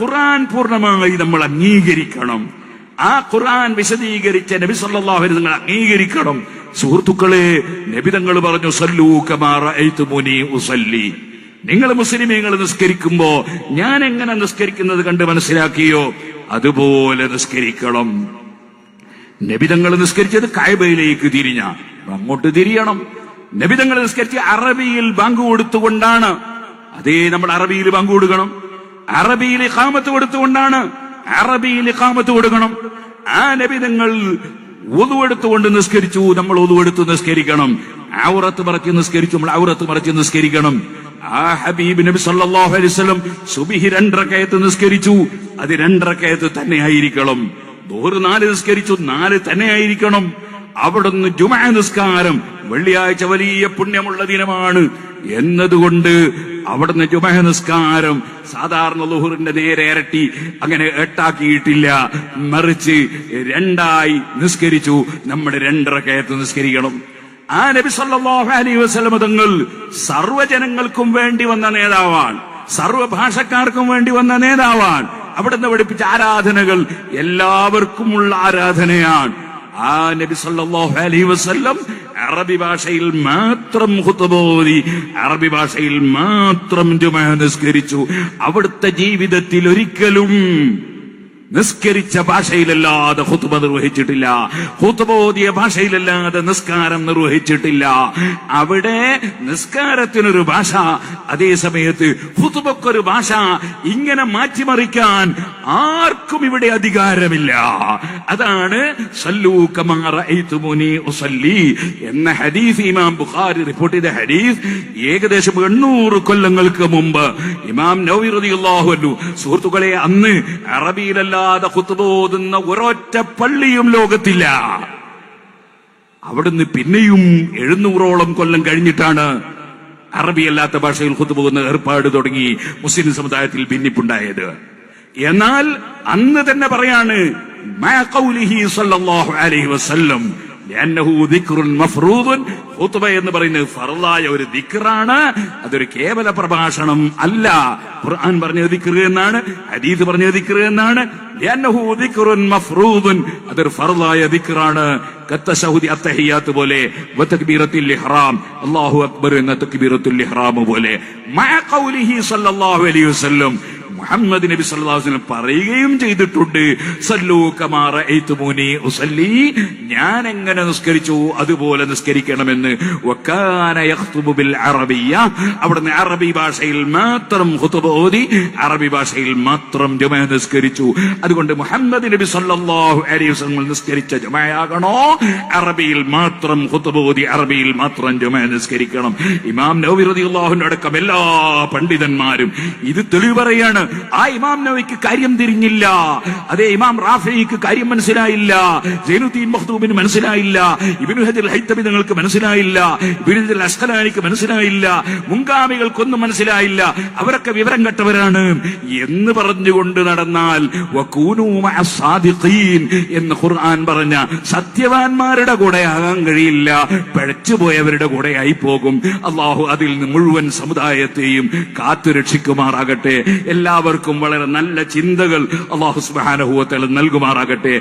ഖുർആൻ പൂർണമായി നമ്മൾ അംഗീകരിക്കണം. ആ ഖുർആൻ വിശദീകരിച്ച നബി സല്ലല്ലാഹു അലൈഹി നിങ്ങൾ അംഗീകരിക്കണം. സുഹൃത്തുക്കളെ നബി തങ്ങൾ പറഞ്ഞു സല്ലൂ റഅയ്തുമുനി ഉസല്ലി. നിങ്ങൾ മുസ്ലിമീങ്ങൾ നിസ്കരിക്കുമ്പോ ഞാൻ എങ്ങനെ നിസ്കരിക്കുന്നത് കണ്ട് മനസ്സിലാക്കിയോ? അതുപോലെ നിസ്കരിക്കണം. നബിതങ്ങൾ നിസ്കരിച്ചത് കായബയിലേക്ക് തിരിഞ്ഞ അങ്ങോട്ട് തിരിയണം. നബിതങ്ങൾ നിസ്കരിച്ച് അറബിയിൽ ബാങ്ക് കൊടുത്തുകൊണ്ടാണ്. അതേ നമ്മൾ അറബിയിൽ ബാങ്ക് കൊടുക്കണം. അറബിയിൽ ഇഖാമത്ത് കൊടുത്തുകൊണ്ടാണ് അറബിയിൽ ഇഖാമത്ത് കൊടുക്കണം. ആ നബിതങ്ങൾ ഒതുവെടുത്തുകൊണ്ട് നിസ്കരിച്ചു നമ്മൾ ഒതുവെടുത്ത് നിസ്കരിക്കണം. ഔറത്ത് മറച്ച് നിസ്കരിച്ചു നമ്മൾ ഔറത്ത് മറച്ച് നിസ്കരിക്കണം. ആ ഹബീബ് നബി സല്ലല്ലാഹു അലൈഹി വസല്ലം സുബിഹി രണ്ടരക്കയത്ത് നിസ്കരിച്ചു അത് രണ്ടരക്കയത്ത് തന്നെ ആയിരിക്കണം ദോറ് നാല് നിസ്കരിച്ചു നാല് തന്നെ ആയിരിക്കണം അവിടുന്ന് ജുമാ നിസ്കാരം വെള്ളിയാഴ്ച വലിയ പുണ്യമുള്ള ദിനമാണ്. എന്നതുകൊണ്ട് അവിടുന്ന് ജുമഹ നിസ്കാരം സാധാരണ ലുഹുറിന്റെ നേരെ ഇരട്ടി അങ്ങനെ എട്ടാക്കിയിട്ടില്ല. മറിച്ച് രണ്ടായി നിസ്കരിച്ചു. നമ്മുടെ രണ്ടര കയത്ത് നിസ്കരിക്കണം. ആ നബി സല്ലല്ലാഹു അലൈഹി വസല്ലം തങ്ങൾ സർവജനങ്ങൾക്കും വേണ്ടി വന്ന നേതാവാണ്. സർവഭാഷക്കാർക്കും വേണ്ടി വന്ന നേതാവാണ്. അവിടുന്ന് പഠിപ്പിച്ച ആരാധനകൾ എല്ലാവർക്കുമുള്ള ആരാധനയാണ്. ആ നബി സല്ലല്ലാഹു അലൈഹി വസല്ലം അറബി ഭാഷയിൽ മാത്രം ഹുത്തബോധി അറബി ഭാഷയിൽ മാത്രം ജുമഅ നിസ്കരിച്ചു. അവിടുത്തെ ജീവിതത്തിൽ ഒരിക്കലും നിസ്കരിച്ച ഭാഷയിലല്ലാതെ ഹുത്തുബ നിർവഹിച്ചിട്ടില്ല. ഹുത്തുബ ഭാഷയിലല്ലാതെ നിസ്കാരം നിർവഹിച്ചിട്ടില്ല. അവിടെ നിസ്കാരത്തിനൊരു ഭാഷ അതേ സമയത്ത് ഹുത്തുബക്കൊരു ഭാഷ ഇങ്ങനെ മാറ്റിമറിക്കാൻ ആർക്കും ഇവിടെ അധികാരമില്ല. അതാണ് എന്ന ഹദീസ് ഇമാം ബുഖാരി റിപ്പോർട്ട് ചെയ്ത ഹദീസ്. ഏകദേശം എണ്ണൂറ് കൊല്ലങ്ങൾക്ക് മുമ്പ് ഇമാം നൗവി റളിയല്ലാഹു അൻഹു സുഹൃത്തുക്കളെ അന്ന് അറബിയിലല്ലാതെ ഖുത്ബ ഓതുന്ന ഒരൊറ്റ പള്ളിയും ലോകത്തില്ല. അവിടുന്ന് പിന്നെയും എഴുന്നൂറോളം കൊല്ലം കഴിഞ്ഞിട്ടാണ് അറബിയല്ലാത്ത ഭാഷയിൽ കുത്തുപോകുന്ന ഏർപ്പാട് തുടങ്ങി മുസ്ലിം സമുദായത്തിൽ ഭിന്നിപ്പുണ്ടായത്. എന്നാൽ അന്ന് തന്നെ പറയാണ് ഖുത്ബ എന്ന് പറയുന്നത് ഫർളായ ഒരു ദിക്റാണ്. അതൊരു കേവല പ്രഭാഷണം അല്ല. ഖുർആൻ പറഞ്ഞ ദിക്ർ എന്നാണ്. ഹദീസ് പറഞ്ഞ ദിക്ർ എന്നാണ്. അതൊരു ദിക്റാണ്. കത്തശഹുദി അത്തഹിയാത്ത് പോലെ. വതക്ബീറത്തുൽ ഇഹ്റാം. അല്ലാഹു അക്ബർ എന്ന തക്ബീറത്തുൽ ഇഹ്റാം പോലെ. മഅ ഖൗലിഹി സല്ലല്ലാഹു അലൈഹി വസല്ലം. മുഹമ്മദ് നബി വസല്ലം പറയുകയും ചെയ്തിട്ടുണ്ട്. ഉസല്ലി. ഞാൻ എങ്ങനെ നിസ്കരിച്ചു? അതുപോലെ നിസ്കരിക്കണമെന്ന്. അറബിയ അവിടുന്ന് അറബി ഭാഷയിൽ മാത്രം ഓതി അറബി ഭാഷയിൽ മാത്രം ജുമ നിസ്കരിച്ചു. അതുകൊണ്ട് മുഹമ്മദ് നബി സല്ലാഹു വസല്ലം നിസ്കരിച്ച ജുമയാകണോ? അറബിയിൽ മാത്രം ഓതി അറബിയിൽ മാത്രം ജുമ നിസ്കരിക്കണം. ഇമാം റളിയല്ലാഹു അടക്കം എല്ലാ പണ്ഡിതന്മാരും ഇത് തെളിവ് പറയാണ്. ആ ഇമാം നവിക്ക് കാര്യം തിരിഞ്ഞില്ല. അതേ ഇമാം റാഫിക്ക് കാര്യം മനസ്സിലായില്ല. ജൈനുദ്ദീൻ മഹ്ദൂബിന് മനസ്സിലായില്ല. ഇബ്നു ഹജർ ഹൈത്തബി നിങ്ങൾക്ക് മനസ്സിലായില്ല. ഇബിനുദ്ദിൽ ഹജർ അസ്ഖലാനിക്ക് മനസ്സിലായില്ല. മുങ്കാമികൾക്കൊന്നും മനസ്സിലായില്ല. അവരൊക്കെ വിവരം കെട്ടവരാണ്. എന്ന് പറഞ്ഞുകൊണ്ട് നടന്നാൽ എന്ന് ഖുർആൻ പറഞ്ഞ സത്യവാന്മാരുടെ കൂടെ ആകാൻ കഴിയില്ല പഴച്ചുപോയവരുടെ ആയി പോകും. അള്ളാഹു അതിൽ നിന്ന് മുഴുവൻ സമുദായത്തെയും കാത്തു രക്ഷിക്കുമാറാകട്ടെ എല്ലാവർക്കും വളരെ നല്ല ചിന്തകൾ അള്ളാഹു സുബ്ഹാനഹു വ തആല നൽകുമാറാകട്ടെ.